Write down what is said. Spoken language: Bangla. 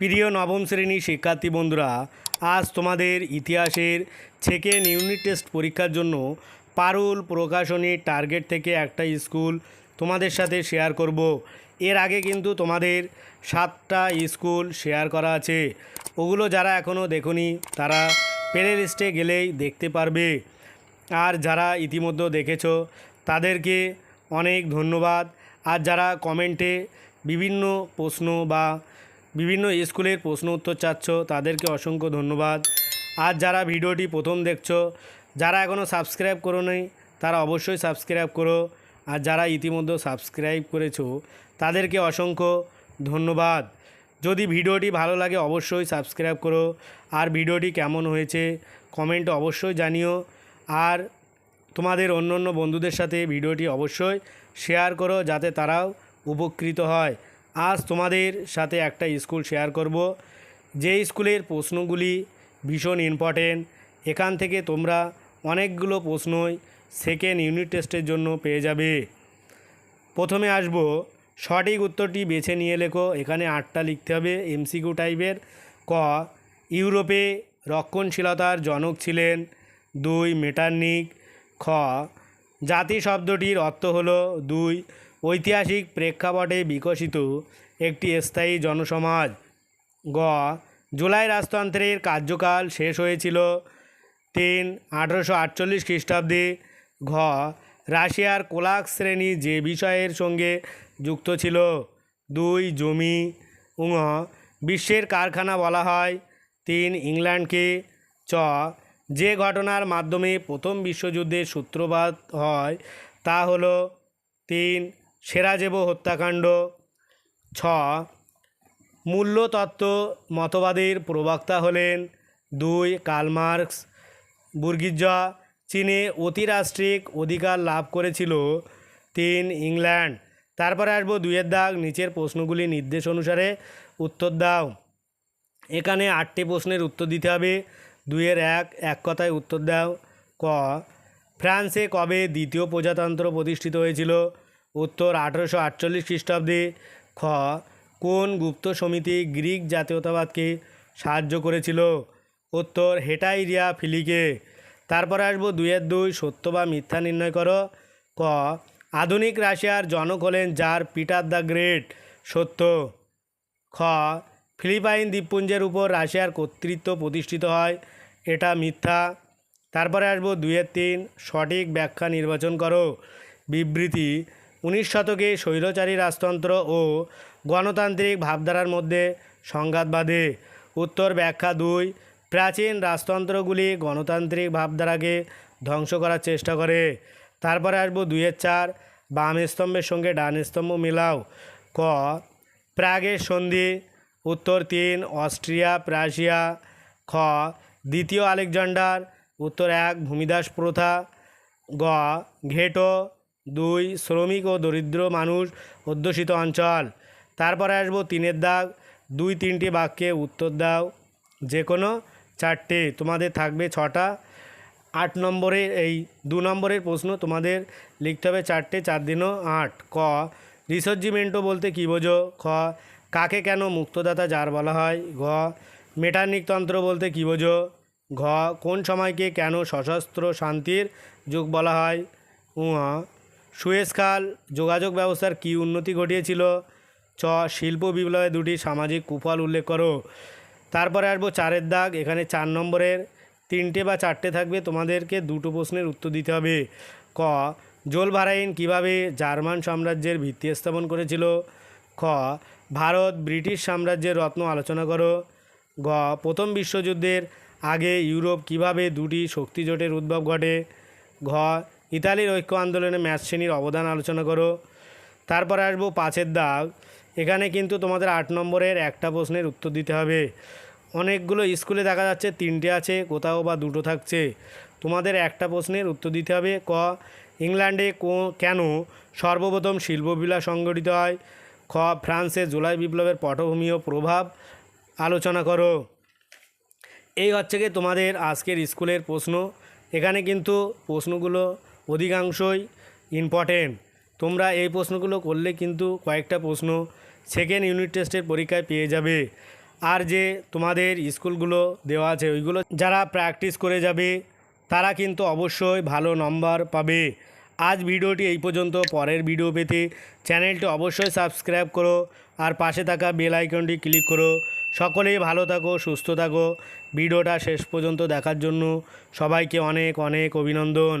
প্রিয় নবম শ্রেণি শিক্ষার্থী বন্ধুরা, আজ তোমাদের ইতিহাসের সেকেন্ড ইউনিট টেস্ট পরীক্ষার জন্য পারুল প্রকাশনী টার্গেট থেকে একটা স্কুল তোমাদের সাথে শেয়ার করব। এর আগে কিন্তু তোমাদের সাতটা স্কুল শেয়ার করা আছে। ওগুলো যারা এখনও দেখোনি, তারা প্লে লিস্টে গেলেই দেখতে পারবে। আর যারা ইতিমধ্যে দেখেছ, তাদেরকে অনেক ধন্যবাদ। আর যারা কমেন্টে বিভিন্ন প্রশ্ন বা বিভিন্ন স্কুলের প্রশ্ন উত্তর চাচ্ছ, তাদেরকে অসংখ্য ধন্যবাদ। আর যারা ভিডিওটি প্রথম দেখছ, যারা এখনও সাবস্ক্রাইব করো নি তারা অবশ্যই সাবস্ক্রাইব করো। আর যারা ইতিমধ্যে সাবস্ক্রাইব করেছ, তাদেরকে অসংখ্য ধন্যবাদ। যদি ভিডিওটি ভালো লাগে, অবশ্যই সাবস্ক্রাইব করো। আর ভিডিওটি কেমন হয়েছে কমেন্ট অবশ্যই জানিও। আর তোমাদের অন্য অন্য বন্ধুদের সাথে ভিডিওটি অবশ্যই শেয়ার করো, যাতে তারাও উপকৃত হয়। আজ তোমাদের সাথে একটা স্কুল শেয়ার করব। যে স্কুলের প্রশ্নগুলি ভীষণ ইম্পর্টেন্ট এখান থেকে তোমরা অনেকগুলো প্রশ্নই সেকেন্ড ইউনিট টেস্টের জন্য পেয়ে যাবে। প্রথমে আসব, সঠিক উত্তরটি বেছে নিয়ে লেখো, এখানে আটটা লিখতে হবে এমসিকিউ টাইপের ক, ইউরোপে রক্ষণশীলতার জনক ছিলেন। দুই, মেটার্নিক। খ জাতি শব্দটির অর্থ হলো দুই ঐতিহাসিক প্রেক্ষাপটে বিকশিত একটি স্থায়ী জনসমাজ। গ, জুলাই রাজতন্ত্রের কার্যকাল শেষ হয়েছিল তিন, আঠেরোশো আটচল্লিশ খ্রিস্টাব্দে। ঘ, রাশিয়ার কোলাক শ্রেণি যে বিষয়ের সঙ্গে যুক্ত ছিল। দুই, জমি। উঙ বিশ্বের কারখানা বলা হয়। তিন, ইংল্যান্ডকে। চ, যে ঘটনার মাধ্যমে প্রথম বিশ্বযুদ্ধের সূত্রপাত হয় তা হলো তিন সেরাজেবো হত্যাকাণ্ড। ছ, মূল্যতত্ত্ব মতবাদের প্রবক্তা হলেন দুই কার্লমার্কস বুর্গিজা চীনে অতিরাষ্ট্রিক অধিকার লাভ করেছিল। তিন, ইংল্যান্ড। তারপরে আসব দুইয়ের দাগ, নিচের প্রশ্নগুলি নির্দেশ অনুসারে উত্তর দাও। এখানে আটটি প্রশ্নের উত্তর দিতে হবে। দুইয়ের এক এক কথায় উত্তর দাও। ক, ফ্রান্সে কবে দ্বিতীয় প্রজাতন্ত্র প্রতিষ্ঠিত হয়েছিল? উত্তর আঠেরোশো আটচল্লিশ খ্রিস্টাব্দে খ, কোন গুপ্ত সমিতি গ্রিক জাতীয়তাবাদকে সাহায্য করেছিল? উত্তর, হেটাইরিয়া ফিলিকে। তারপরে আসব দুইয়ের দুই, সত্য বা মিথ্যা নির্ণয় করো। ক, আধুনিক রাশিয়ার জনক হলেন যার পিটার দ্য গ্রেট। সত্য। খ, ফিলিপাইন দ্বীপপুঞ্জের উপর রাশিয়ার কর্তৃত্ব প্রতিষ্ঠিত হয়। এটা মিথ্যা। তারপরে আসব দুইয়ের তিন, সঠিক ব্যাখ্যা নির্বাচন করো। বিবৃতি উনিশ শতকে স্বৈরচারী রাজতন্ত্র ও গণতান্ত্রিক ভাবধারার মধ্যে সংঘাত বাঁধে। উত্তর ব্যাখ্যা দুই, প্রাচীন রাজতন্ত্রগুলি গণতান্ত্রিক ভাবধারাকে ধ্বংস করার চেষ্টা করে। তারপরে আসব দুইয়ের চার, বাম স্তম্ভের সঙ্গে ডান স্তম্ভ মিলাও। ক, প্রাগের সন্ধি, উত্তর তিন, অস্ট্রিয়া, প্রাশিয়া। খ, দ্বিতীয় আলেকজান্ডার, উত্তর এক, ভূমিদাস প্রথা। গ, ঘেটো দুই, শ্রমিক ও দরিদ্র মানুষ অধ্যুষিত অঞ্চল। তারপরে আসব তিনের দাগ। দুই, তিনটি বাক্যে উত্তর দাও। যে কোনো চারটে। তোমাদের থাকবে ছটা। আট নম্বরের এই দু নম্বরের প্রশ্ন তোমাদের লিখতে হবে চারটে, চার দিনও আট। ক, রিসর্জিমেন্টো বলতে কী বোঝো? খ, কাকে কেন মুক্তদাতা যার বলা হয়? ঘ মেটার্নিক তন্ত্র বলতে কী বোঝো? ঘ, কোন সময়কে কেন সশস্ত্র শান্তির যুগ বলা হয়? উঁ সুয়েজ খাল, যোগাযোগ ব্যবস্থার কী উন্নতি ঘটিয়েছিল? চ, শিল্প বিপ্লবে দুটি সামাজিক কুফল উল্লেখ করো। তারপরে আসব চারের দাগ, এখানে চার নম্বরের। তিনটে বা চারটে থাকবে, তোমাদেরকে দুটো প্রশ্নের উত্তর দিতে হবে। ক জোলভারাইন কীভাবে জার্মান সাম্রাজ্যের ভিত্তি স্থাপন করেছিল? খ, ভারত, ব্রিটিশ সাম্রাজ্যের রত্ন আলোচনা করো। গ, প্রথম বিশ্বযুদ্ধের আগে ইউরোপ কীভাবে দুটি শক্তি জোটের উদ্ভব ঘটে? ঘ ইতালির ঐক্য আন্দোলনে ম্যাচ শ্রেণির অবদান আলোচনা করো। তারপরে আসব পাঁচের দাগ। এখানে কিন্তু তোমাদের আট নম্বরের একটা প্রশ্নের উত্তর দিতে হবে। অনেকগুলো স্কুলে দেখা যাচ্ছে তিনটে আছে, কোথাও বা দুটো থাকছে। তোমাদের একটা প্রশ্নের উত্তর দিতে হবে, ক, ইংল্যান্ডে কেন সর্বপ্রথম শিল্পবিলাস সংগঠিত হয়? খ, ফ্রান্সে জুলাই বিপ্লবের পটভূমি ও প্রভাব আলোচনা করো। এই হচ্ছে কি তোমাদের আজকের স্কুলের প্রশ্ন। এখানে কিন্তু প্রশ্নগুলো অধিকাংশই ইম্পর্টেন্ট তোমরা এই প্রশ্নগুলো করলে কিন্তু কয়েকটা প্রশ্ন সেকেন্ড ইউনিট টেস্টের পরীক্ষায় পেয়ে যাবে। আর যে তোমাদের স্কুলগুলো দেওয়া আছে, ওইগুলো যারা প্র্যাকটিস করে যাবে, তারা কিন্তু অবশ্যই ভালো নম্বর পাবে। আজ ভিডিওটি এই পর্যন্ত, পরের ভিডিও পেতে চ্যানেলটি অবশ্যই সাবস্ক্রাইব করো আর পাশে থাকা বেল আইকনটি ক্লিক করো। সকলেই ভালো থাকো, সুস্থ থাকো। ভিডিওটা শেষ পর্যন্ত দেখার জন্য সবাইকে অনেক অনেক অভিনন্দন।